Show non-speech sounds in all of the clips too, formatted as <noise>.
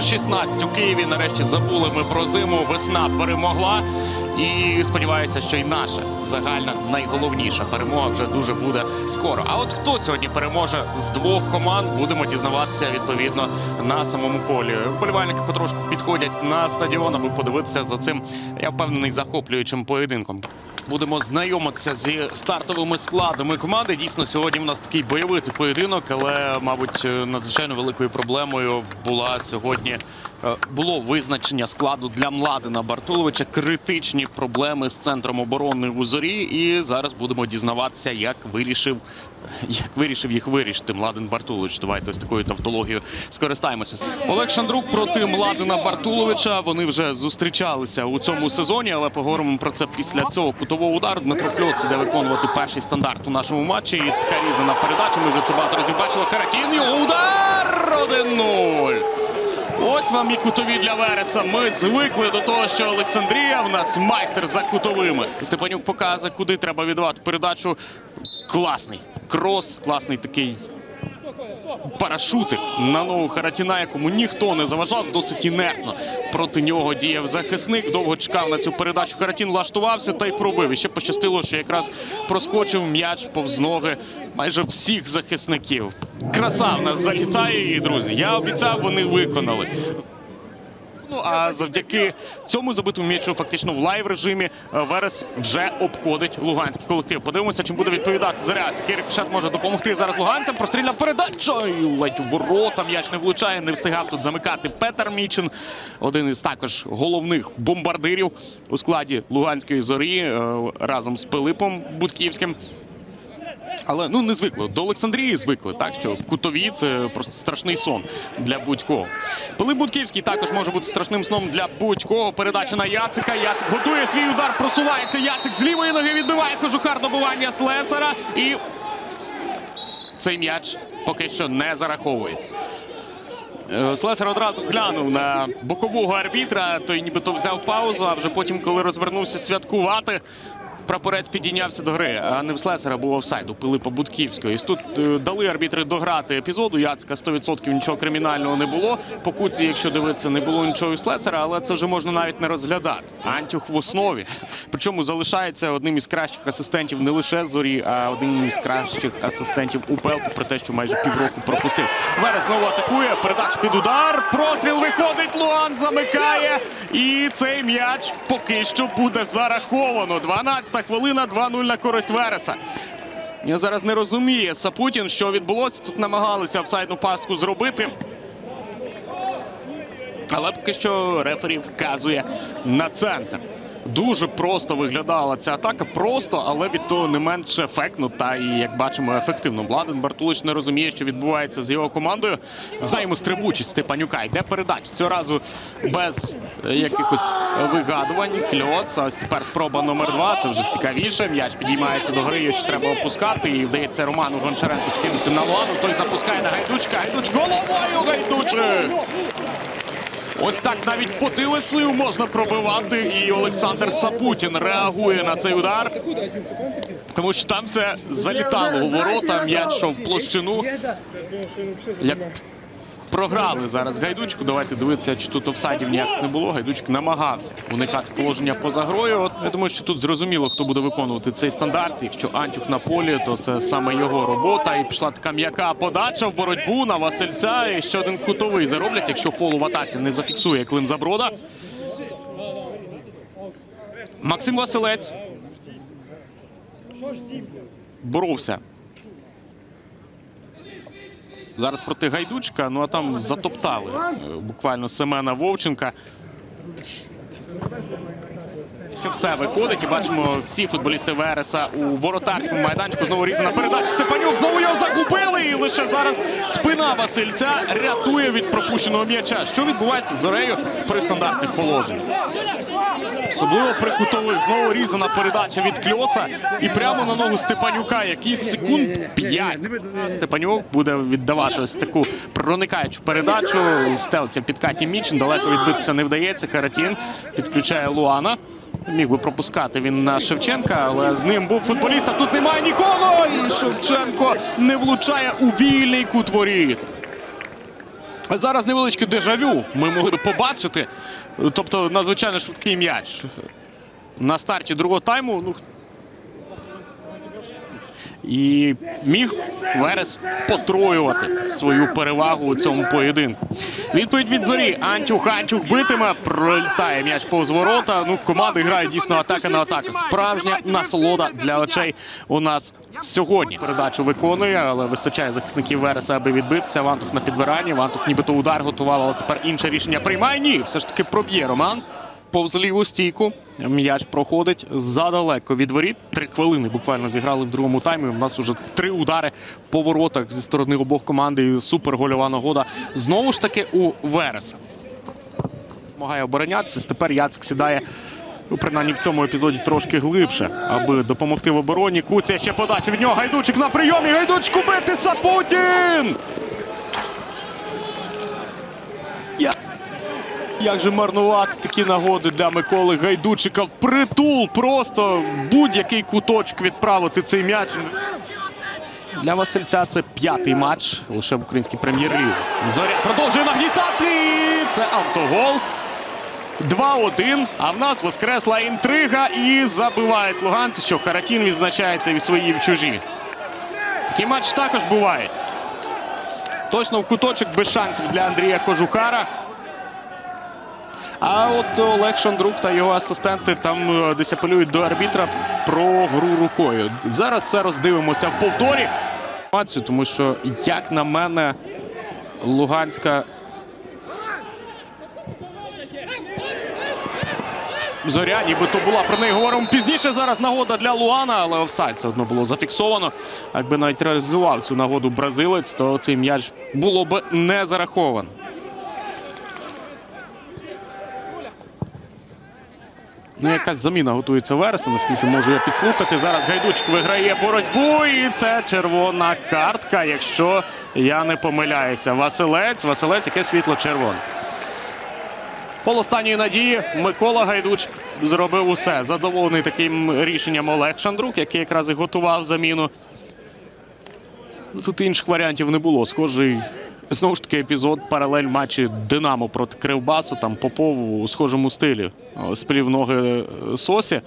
Плюс 16 у Києві. Нарешті забули ми про зиму. Весна перемогла. І сподіваюся, що й наша загальна найголовніша перемога вже дуже буде скоро. А от хто сьогодні переможе з двох команд, будемо дізнаватися відповідно на самому полі. Вболівальники потрошку підходять на стадіон, аби подивитися за цим, я впевнений, захоплюючим поєдинком. Будемо знайомитися зі стартовими складами команди. Дійсно, сьогодні в нас такий бойовий поєдинок, але, мабуть, е, надзвичайно великою проблемою була сьогодні. е, Було визначення складу для Младина Бартуловича. Критичні проблеми з центром оборони у зорі. І зараз будемо дізнаватися, як вирішив, як вирішив їх вирішити Младин Бартулович. Давайте ось такою тавтологією скористаємося. Олег Шандрук проти Младина Бартуловича. Вони вже зустрічалися у цьому сезоні, але поговоримо про це після цього кутового удару. Дмитро Кльоц іде виконувати перший стандарт у нашому матчі. І така різана передача. Ми вже це багато разів бачили. Харатін його удар 1-0. Ось вам і кутові для Вереса. Ми звикли до того, що Олександрія в нас майстер за кутовими. Степанюк показує, куди треба віддавати передачу. Класний крос, класний такий парашутик на ногу Харатіна, якому ніхто не заважав, досить інертно. Проти нього діяв захисник. Довго чекав на цю передачу. Харатін влаштувався та й пробив. І ще пощастило, що якраз проскочив м'яч повз ноги майже всіх захисників. Краса в нас залітає, і друзі. Я обіцяв, вони виконали. Ну а завдяки цьому забитому м'ячу, фактично в лайв режимі, е, Верес вже обходить луганський колектив. Подивимося, чим буде відповідати Заряз. Такий рикошет може допомогти зараз луганцям. Прострільна передача і ледь у ворота. М'яч не влучає. Не встигав тут замикати Петер Мічин. Один із також головних бомбардирів у складі Луганської зорі е, разом з Пилипом Будківським. Але ну не звикли. До Олександрії звикли, так що кутові це просто страшний сон для будь-кого. Пилип Будківський також може бути страшним сном для будь-кого. Передача на Яцика. Яцик готує свій удар, просувається. Яцик з лівої ноги відбиває кожухар добування Слесара. І цей м'яч поки що не зараховує. Е, Слесар одразу глянув на бокового арбітра, той нібито взяв паузу, а вже потім, коли розвернувся святкувати, прапорець підійнявся до гри, а не в Слесара був офсайд у Пилипа Будківського. І тут е, дали арбітри дограти епізоду. Яцка 100% нічого кримінального не було. По куці, якщо дивитися, не було нічого і в Слесара, але це вже можна навіть не розглядати. Антюх в основі. Причому залишається одним із кращих асистентів не лише зорі, а одним із кращих асистентів УПЛ, про те, що майже півроку пропустив. Верес знову атакує. Передач під удар. Простріл виходить. Луан замикає. І цей м'яч поки що буде зараховано. 12-та хвилина, 2-0 на користь Вереса. Я зараз не розуміє Сапутін, що відбулося. Тут намагалися офсайдну паску зробити. Але поки що рефері вказує на центр. Дуже просто виглядала ця атака. Просто, але від того не менш ефектно та і, як бачимо, ефективно. Владен Бартулич не розуміє, що відбувається з його командою. Знаємо стрибучість Степанюка. Йде передач. Цього разу без якихось вигадувань. Кльоц. А тепер спроба номер два. Це вже цікавіше. М'яч підіймається до гри, що треба опускати. І вдається Роману Гончаренку скинути на Луану. Той запускає на Гайдучка. Гайдуч головою Гайдучик! Ось так навіть потилицею можна пробивати. І Олександр Сапутін реагує на цей удар. Тому що там все залітало у ворота, м'яч шов площину. Як програли зараз гайдучку. Давайте дивитися, чи тут офсайдів ніяк не було. Гайдучк намагався уникати положення поза грою. От я думаю, що тут зрозуміло, хто буде виконувати цей стандарт. Якщо Антюх на полі, то це саме його робота. І пішла така м'яка подача в боротьбу на Васильця. І ще один кутовий зароблять, якщо фол у в атаці не зафіксує Клим Заброда. Максим Василець боровся Зараз проти Гайдучка, ну а там затоптали е, буквально Семена Вовченка. Що все виходить, і бачимо всі футболісти Вереса у воротарському майданчику. Знову різана передача. Степанюк знову його загубили. І лише зараз спина Васильця рятує від пропущеного м'яча. Що відбувається з Зорею при стандартних положеннях? Особливо при кутових. Знову різана передача від Кльоца. І прямо на ногу Степанюка. Якісь секунд 5. Степанюк буде віддавати ось таку проникаючу передачу. Стелця під Каті Мічин. Далеко відбитися не вдається. Харатін підключає Луана. Міг би пропускати він на Шевченка, але з ним був футболіст. А тут немає нікого. І Шевченко не влучає у вільний кут воріт. Зараз невеличке дежавю ми могли б побачити. Тобто надзвичайно швидкий м'яч. На старті другого тайму. Ну, і міг Верес потроювати свою перевагу у цьому поєдинку. Відповідь від зорі. Антюх Антюх битиме. Пролітає м'яч повз ворота. Ну, команди грають дійсно атака на атаку. Справжня насолода для очей у нас сьогодні. Передачу виконує, але вистачає захисників Вереса, аби відбитися. Вантух на підбиранні. Вантух нібито удар готував, але тепер інше рішення приймає. Ні, все ж таки проб'є Роман. Повз ліву стійку. М'яч проходить задалеко від воріт. Три хвилини буквально зіграли в другому таймі. У нас уже три удари по воротах зі сторони обох команд. І супергольова нагода. Знову ж таки у Вереса. Намагає оборонятися. Тепер Яцик сідає. Ну, принаймні в цьому епізоді трошки глибше, аби допомогти в обороні. Куця ще подача від нього. Гайдучик на прийомі. Гайдучик бити Сапутін! Як же марнувати такі нагоди для Миколи Гайдучика в притул. Просто будь-який куточок відправити цей м'яч. Для Васильця це п'ятий матч лише в українській прем'єр-лізі. Зоря продовжує нагнітати. Це автогол. 2-1. А в нас воскресла інтрига і забивають луганці, що Харатін відзначається і свої в чужі. Такий матч також буває. Точно в куточок без шансів для Андрія Кожухара. А от Олег Шандрук та його асистенти там е, десь апелюють до арбітра про гру рукою. Зараз все роздивимося в повторі. Тому що, як на мене, Луганська Зоря, нібито була про неї говоримо пізніше. Зараз нагода для Луана, але офсайд все одно було зафіксовано. Якби навіть реалізував цю нагоду бразилець, то цей м'яч було б не зараховано. Ну, якась заміна готується Вереса, наскільки можу я підслухати. Зараз Гайдучик виграє боротьбу, і це червона картка, якщо я не помиляюся. Василець, Василець, яке світло червоне. Пол останньої надії Микола Гайдучик зробив усе. Задоволений таким рішенням Олег Шандрук, який якраз і готував заміну. Ну, Тут інших варіантів не було. Схожий знову ж таки епізод паралель матчі Динамо проти Кривбасу. Там Попов у схожому стилі сплів ноги е, Сосі.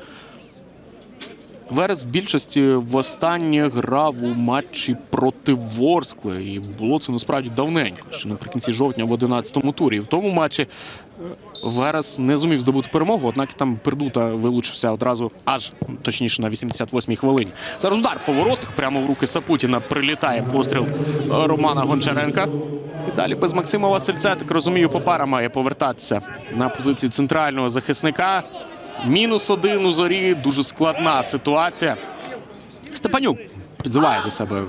Верес в більшості востаннє грав у матчі проти Ворскли. І було це насправді давненько, ще наприкінці жовтня в 11-му турі. І в тому матчі е, Верес не зумів здобути перемогу, однак там Пердута вилучився одразу, аж точніше на 88-й хвилині. Зараз удар по прямо в руки Сапутіна прилітає постріл е, Романа Гончаренка. І далі без Максима Васильця, так розумію, Попара має повертатися на позицію центрального захисника. Мінус один у зорі. Дуже складна ситуація. Степанюк підзиває до себе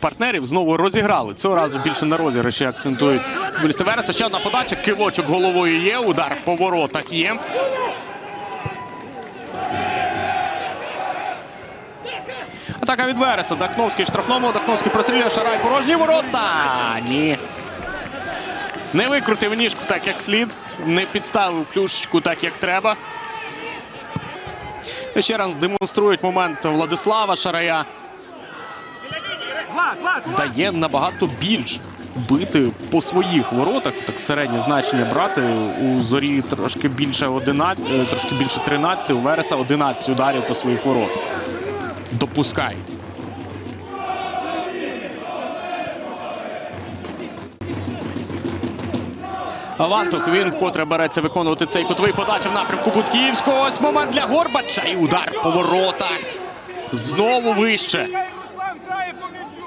партнерів. Знову розіграли. Цього разу більше на розіграші акцентують футболісти Вереса. Ще одна подача. Кивочок головою є. Удар по воротах є. Атака від Вереса. Дахновський в штрафному. Дахновський прострілює Шарай порожні ворота. Ні. Не викрутив ніжку так, як слід. Не підставив клюшечку так, як треба. І Ще раз демонструють момент Владислава Шарая. Дає набагато більш бити по своїх воротах. Так середнє значення брати. У зорі трошки більше 11, е, трошки більше 13, у Вереса 11 ударів по своїх воротах. Допускай. Авантух він вкотре береться виконувати цей кутовий подача в напрямку Гудківського. Ось момент для Горбача і удар по воротах. Знову вище.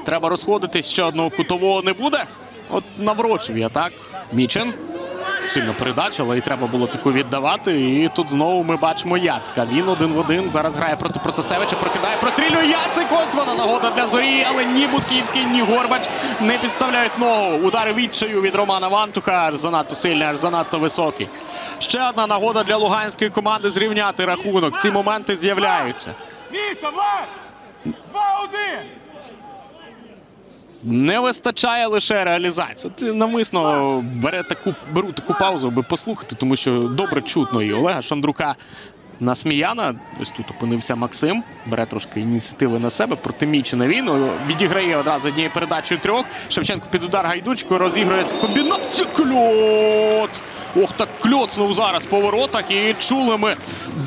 Треба розходитись, ще одного кутового не буде. От наврочив я так. Мічен. Сильно передача, але і треба було таку віддавати. І тут знову ми бачимо Яцка. Він один в один. Зараз грає проти Протасевича, прокидає, прострілює Яцик. Ось вона нагода для зорі. Але ні Будківський, ні Горбач не підставляють ногу. Удари відчаю від Романа Вантуха. Аж занадто сильний, аж занадто високий. Ще одна нагода для луганської команди зрівняти рахунок. Ці моменти з'являються. Міша, Влад! Два-один! Не вистачає лише реалізації. Ти навмисно бере таку, беру таку паузу, аби послухати, тому що добре чутно і Олега Шандрука на Сміяна. Ось тут опинився Максим. Бере трошки ініціативи на себе. Проти Мічина він о, відіграє одразу однією передачею трьох. Шевченко під удар гайдучкою розігрується комбінація. Кльоц! Ох, так кльоцнув зараз по воротах. І чули ми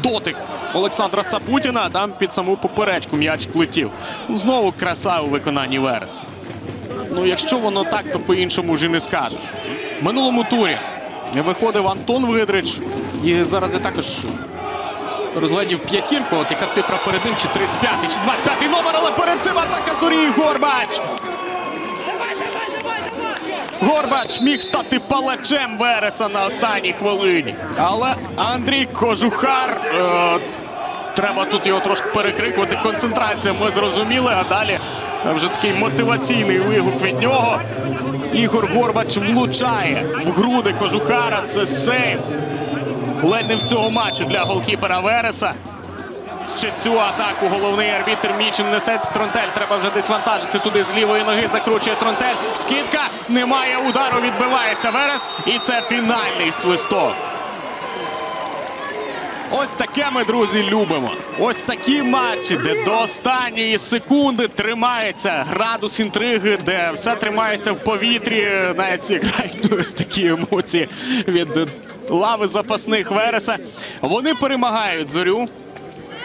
дотик Олександра Сапутіна. Там під саму поперечку м'яч летів. Знову краса у виконанні Верес. Ну, якщо воно так, то по-іншому вже не скажеш. В минулому турі виходив Антон Видрич. І зараз я також розглядів п'ятірку. От яка цифра перед ним, чи 35-й, чи 25-й номер, але перед цим атака Зорі Горбач. Горбач міг стати палачем Вереса на останній хвилині. Але Андрій Кожухар. Е, треба тут його трошки перекрикувати. Концентрація, ми зрозуміли. А далі вже такий мотиваційний вигук від нього. Ігор Горбач влучає в груди Кожухара. Це сейв. Ледь не всього матчу для голкіпера Вереса. Ще цю атаку головний арбітр Мічин несеться. Тронтель треба вже десь вантажити туди з лівої ноги. Закручує Тронтель. Скидка. Немає удару. Відбивається Верес. І це фінальний свисток. Ось таке ми, друзі, любимо. Ось такі матчі, де до останньої секунди тримається градус інтриги, де все тримається в повітрі. Навіть грають <laughs> ось такі емоції від лави запасних Вереса. Вони перемагають зорю.